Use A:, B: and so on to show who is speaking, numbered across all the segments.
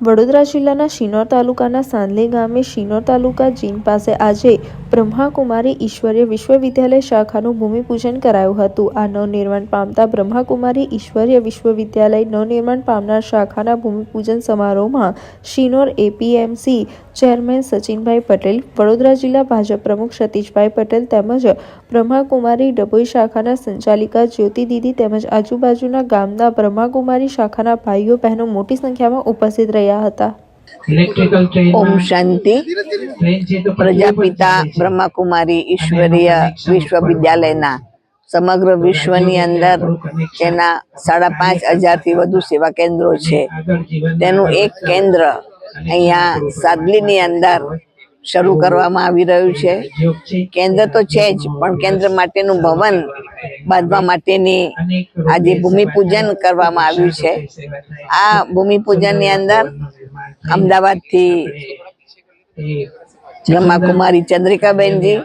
A: વડોદરા જિલ્લાના શિનોર તાલુકાના સાંદલી ગામે શિનોર તાલુકા જીન પાસે આજે બ્રહ્માકુમારી ઈશ્વરીય વિશ્વવિદ્યાલય શાખાનું ભૂમિપૂજન કરાયું હતું. આ નવનિર્માણ પામતા બ્રહ્માકુમારી ઈશ્વરીય વિશ્વવિદ્યાલય નવનિર્માણ પામનાર શાખાના ભૂમિપૂજન સમારોહમાં શિનોર એપીએમસી ચેરમેન સચિનભાઈ પટેલ વડોદરા જિલ્લા ભાજપ પ્રમુખ સતીશભાઈ પટેલ તેમજ બ્રહ્માકુમારી ડભોઈ શાખાના સંચાલિકા જ્યોતિ દીદી તેમજ આજુબાજુના ગામના બ્રહ્માકુમારી શાખાના ભાઈઓ બહેનો મોટી સંખ્યામાં ઉપસ્થિત રહ્યા હતા.
B: ઓમ શાંતિ. પ્રજાપિતા બ્રહ્માકુમારી ઈશ્વરીય વિશ્વવિદ્યાલયના સમગ્ર વિશ્વની અંદર તેના સાડા પાંચ હજારથી વધુ સેવા કેન્દ્રો છે. તેનું એક કેન્દ્ર અહીંયા સાદલીની અંદર શરૂ કરવામાં આવી રહ્યું છે. કેન્દ્ર તો છે જ, પણ કેન્દ્ર માટેનું ભવન બાંધવા માટેની આજે ભૂમિપૂજન કરવામાં આવ્યું છે. આ ભૂમિપૂજનની અંદર અમદાવાદથી બ્રહ્માકુમારી ચંદ્રિકાબેનજી,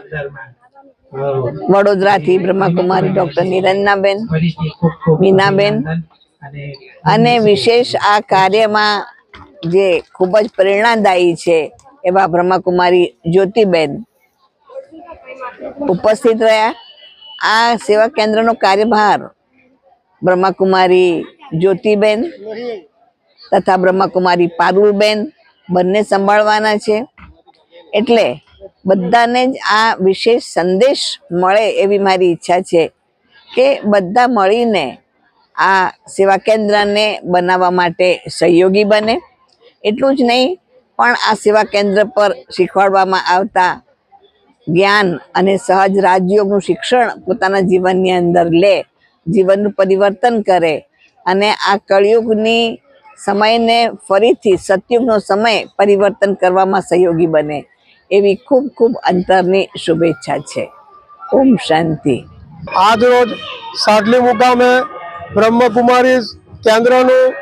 B: વડોદરાથી બ્રહ્માકુમારી ડોક્ટર નિરંજનાબેન મીનાબેન અને વિશેષ આ કાર્યમાં જે ખૂબ જ પ્રેરણાદાયી છે એવા બ્રહ્માકુમારી જ્યોતિબેન. ઉપસ્થિત રહ્યા. આ સેવા કેન્દ્રનો કાર્યભાર બ્રહ્માકુમારી જ્યોતિબેન તથા બ્રહ્માકુમારી પારુલબેન બંને સંભાળવાના છે. એટલે બધાને જ આ વિશેષ સંદેશ મળે એવી મારી ઈચ્છા છે કે બધા મળીને આ સેવા કેન્દ્રને બનાવવા માટે સહયોગી બને. એટલું જ નહીં, પણ આ સેવા કેન્દ્ર પર શીખવાડવામાં આવતા જ્ઞાન અને સહજ રાજયોગનું શિક્ષણ પોતાના જીવનની અંદર લે, જીવનનું પરિવર્તન કરે અને આ કળિયુગની સમયને ફરીથી સતયુગનો સમય પરિવર્તન કરવામાં સહયોગી બને. એવી ખૂબ ખૂબ અંતરની શુભેચ્છા છે. ઓમ શાંતિ.
C: આજ રોજ સાડલી મુકામે બ્રહ્મકુમારી કેન્દ્રનું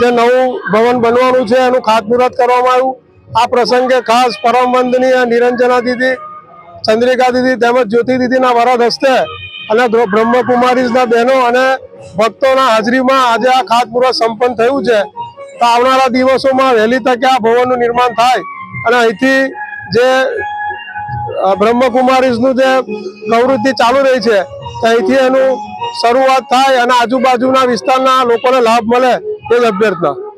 C: જે નવું ભવન બનવાનું છે, એનું ખાતમુહૂર્ત કરવામાં આવ્યું. આ પ્રસંગે ખાસ પરમ વંદનીય નિરંજના દીદી, ચંદ્રિકા દીદી તેમજ જ્યોતિ દીદીના વરદ હસ્તે અને બ્ર- બ્રહ્મકુમારીઝના બહેનો અને ભક્તોના હાજરીમાં આજે આ ખાતમુહૂર્ત સંપન્ન થયું છે. તો આવનારા દિવસોમાં વહેલી તકે આ ભવનનું નિર્માણ થાય અને અહીંથી જે બ્રહ્મકુમારીઝનું જે પ્રવૃત્તિ ચાલુ રહી છે, તો અહીંથી એનું શરૂઆત થાય અને આજુબાજુના વિસ્તારના લોકોને લાભ મળે Deus abençoe.